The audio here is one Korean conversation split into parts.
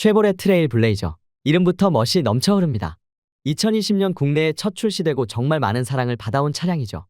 쉐보레 트레일 블레이저. 이름부터 멋이 넘쳐 흐릅니다. 2020년 국내에 첫 출시되고 정말 많은 사랑을 받아온 차량이죠.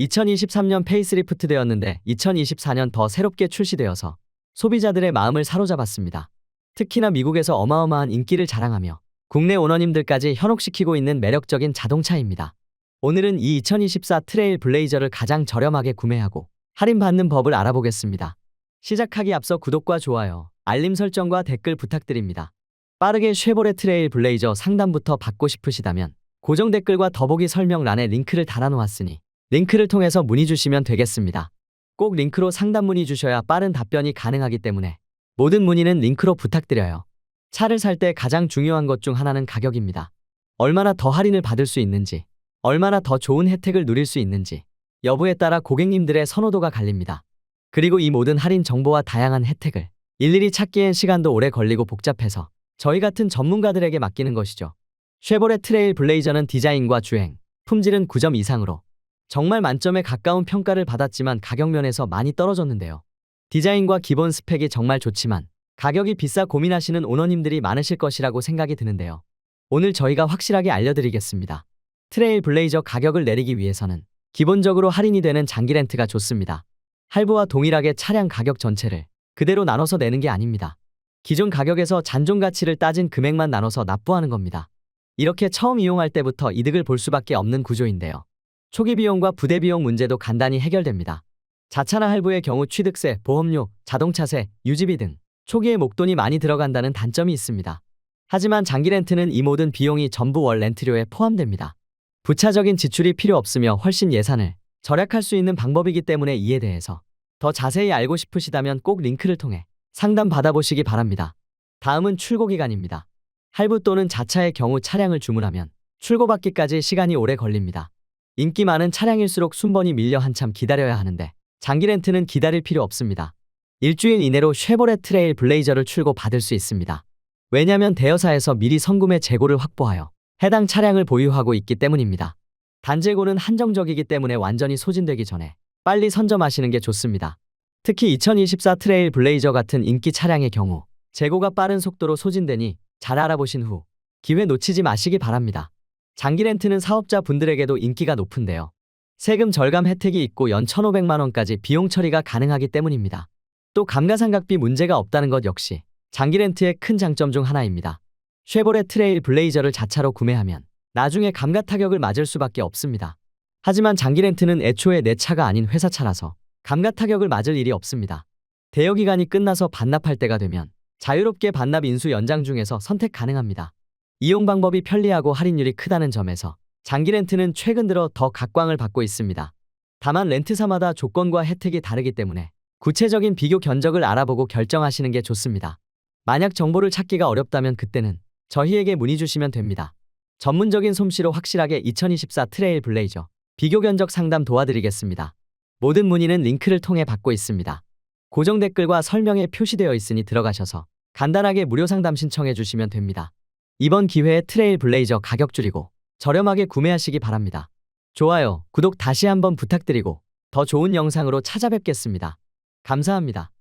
2023년 페이스리프트 되었는데 2024년 더 새롭게 출시되어서 소비자들의 마음을 사로잡았습니다. 특히나 미국에서 어마어마한 인기를 자랑하며 국내 오너님들까지 현혹시키고 있는 매력적인 자동차입니다. 오늘은 이 2024 트레일 블레이저를 가장 저렴하게 구매하고 할인받는 법을 알아보겠습니다. 시작하기 앞서 구독과 좋아요, 알림 설정과 댓글 부탁드립니다. 빠르게 쉐보레 트레일 블레이저 상담부터 받고 싶으시다면 고정 댓글과 더보기 설명란에 링크를 달아놓았으니 링크를 통해서 문의 주시면 되겠습니다. 꼭 링크로 상담 문의 주셔야 빠른 답변이 가능하기 때문에 모든 문의는 링크로 부탁드려요. 차를 살 때 가장 중요한 것 중 하나는 가격입니다. 얼마나 더 할인을 받을 수 있는지, 얼마나 더 좋은 혜택을 누릴 수 있는지, 여부에 따라 고객님들의 선호도가 갈립니다. 그리고 이 모든 할인 정보와 다양한 혜택을 일일이 찾기엔 시간도 오래 걸리고 복잡해서 저희 같은 전문가들에게 맡기는 것이죠. 쉐보레 트레일 블레이저는 디자인과 주행, 품질은 9점 이상으로 정말 만점에 가까운 평가를 받았지만 가격 면에서 많이 떨어졌는데요. 디자인과 기본 스펙이 정말 좋지만 가격이 비싸 고민하시는 오너님들이 많으실 것이라고 생각이 드는데요. 오늘 저희가 확실하게 알려드리겠습니다. 트레일 블레이저 가격을 내리기 위해서는 기본적으로 할인이 되는 장기 렌트가 좋습니다. 할부와 동일하게 차량 가격 전체를 그대로 나눠서 내는 게 아닙니다. 기존 가격에서 잔존 가치를 따진 금액만 나눠서 납부하는 겁니다. 이렇게 처음 이용할 때부터 이득을 볼 수밖에 없는 구조인데요. 초기 비용과 부대 비용 문제도 간단히 해결됩니다. 자차나 할부의 경우 취득세, 보험료, 자동차세, 유지비 등 초기에 목돈이 많이 들어간다는 단점이 있습니다. 하지만 장기 렌트는 이 모든 비용이 전부 월 렌트료에 포함됩니다. 부차적인 지출이 필요 없으며 훨씬 예산을 절약할 수 있는 방법이기 때문에 이에 대해서 더 자세히 알고 싶으시다면 꼭 링크를 통해 상담 받아보시기 바랍니다. 다음은 출고 기간입니다. 할부 또는 자차의 경우 차량을 주문하면 출고받기까지 시간이 오래 걸립니다. 인기 많은 차량일수록 순번이 밀려 한참 기다려야 하는데 장기 렌트는 기다릴 필요 없습니다. 일주일 이내로 쉐보레 트레일 블레이저를 출고 받을 수 있습니다. 왜냐면 대여사에서 미리 선구매 재고를 확보하여 해당 차량을 보유하고 있기 때문입니다. 단재고는 한정적이기 때문에 완전히 소진되기 전에 빨리 선점하시는 게 좋습니다. 특히 2024 트레일 블레이저 같은 인기 차량의 경우 재고가 빠른 속도로 소진되니 잘 알아보신 후 기회 놓치지 마시기 바랍니다. 장기 렌트는 사업자 분들에게도 인기가 높은데요. 세금 절감 혜택이 있고 연 1,500만 원까지 비용 처리가 가능하기 때문입니다. 또 감가상각비 문제가 없다는 것 역시 장기 렌트의 큰 장점 중 하나입니다. 쉐보레 트레일 블레이저를 자차로 구매하면 나중에 감가 타격을 맞을 수밖에 없습니다. 하지만 장기 렌트는 애초에 내 차가 아닌 회사 차라서 감가 타격을 맞을 일이 없습니다. 대여 기간이 끝나서 반납할 때가 되면 자유롭게 반납 인수 연장 중에서 선택 가능합니다. 이용 방법이 편리하고 할인율이 크다는 점에서 장기 렌트는 최근 들어 더 각광을 받고 있습니다. 다만 렌트사마다 조건과 혜택이 다르기 때문에 구체적인 비교 견적을 알아보고 결정하시는 게 좋습니다. 만약 정보를 찾기가 어렵다면 그때는 저희에게 문의 주시면 됩니다. 전문적인 솜씨로 확실하게 2024 트레일 블레이저 비교 견적 상담 도와드리겠습니다. 모든 문의는 링크를 통해 받고 있습니다. 고정 댓글과 설명에 표시되어 있으니 들어가셔서 간단하게 무료 상담 신청해 주시면 됩니다. 이번 기회에 트레일 블레이저 가격 줄이고 저렴하게 구매하시기 바랍니다. 좋아요, 구독 다시 한번 부탁드리고 더 좋은 영상으로 찾아뵙겠습니다. 감사합니다.